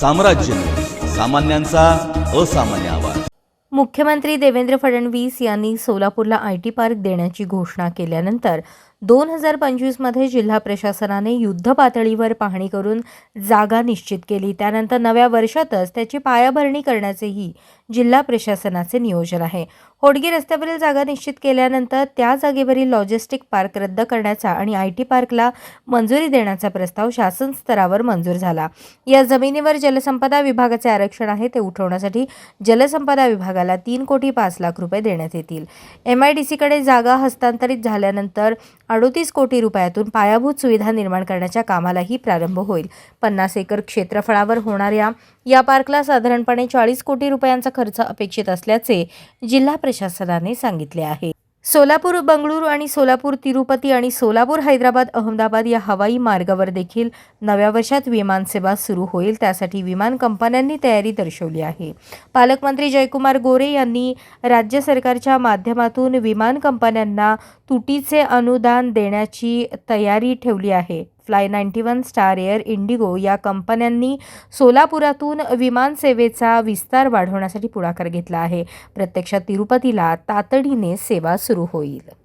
साम्राज्य सामान्यांचा असामान्य आवाज. मुख्यमंत्री देवेंद्र फडणवीस यांनी सोलापूरला आय टी पार्क देण्याची घोषणा केल्यानंतर दोन हजार पंचवीसमध्ये जिल्हा प्रशासनाने युद्ध पातळीवर पाहणी करून जागा निश्चित केली. त्यानंतर नव्या वर्षातच त्याची पायाभरणी करण्याचेही जिल्हा प्रशासनाचे नियोजन आहे. होडगी रस्त्यावरील जागा निश्चित केल्यानंतर त्या जागेवरील लॉजिस्टिक पार्क रद्द करण्याचा आणि आय टी पार्कला मंजुरी देण्याचा प्रस्ताव शासन स्तरावर मंजूर झाला. या जमिनीवर जलसंपदा विभागाचे आरक्षण आहे ते उठवण्यासाठी जलसंपदा विभागाला तीन कोटी पाच लाख रुपये देण्यात येतील. एम आय डी सीकडे जागा हस्तांतरित झाल्यानंतर अडोतीस कोटी रुपयातून पायाभूत सुविधा निर्माण करण्याच्या कामालाही प्रारंभ होईल. पन्नास एकर क्षेत्रफळावर होणाऱ्या या पार्कला साधारणपणे चाळीस कोटी रुपयांचा खर्च अपेक्षित असल्याचे जिल्हा प्रशासनाने सांगितले आहे. सोलापूर बंगळुरू आणि सोलापूर तिरुपती आणि सोलापूर हैदराबाद अहमदाबाद या हवाई मार्गावर देखील नव्या वर्षात विमानसेवा सुरू होईल. त्यासाठी विमान कंपन्यांनी तयारी दर्शवली आहे. पालकमंत्री जयकुमार गोरे यांनी राज्य सरकारच्या माध्यमातून विमान कंपन्यांना तुटीचे अनुदान देण्याची तयारी ठेवली आहे. Fly ninety one Star Air IndiGo या कंपन्यांनी सोलापुरातून विमानसेवेचा विस्तार वाढवण्यासाठी पुढाकार घेतला आहे. प्रत्यक्षात तिरुपतीला तातडीने सेवा सुरू होईल.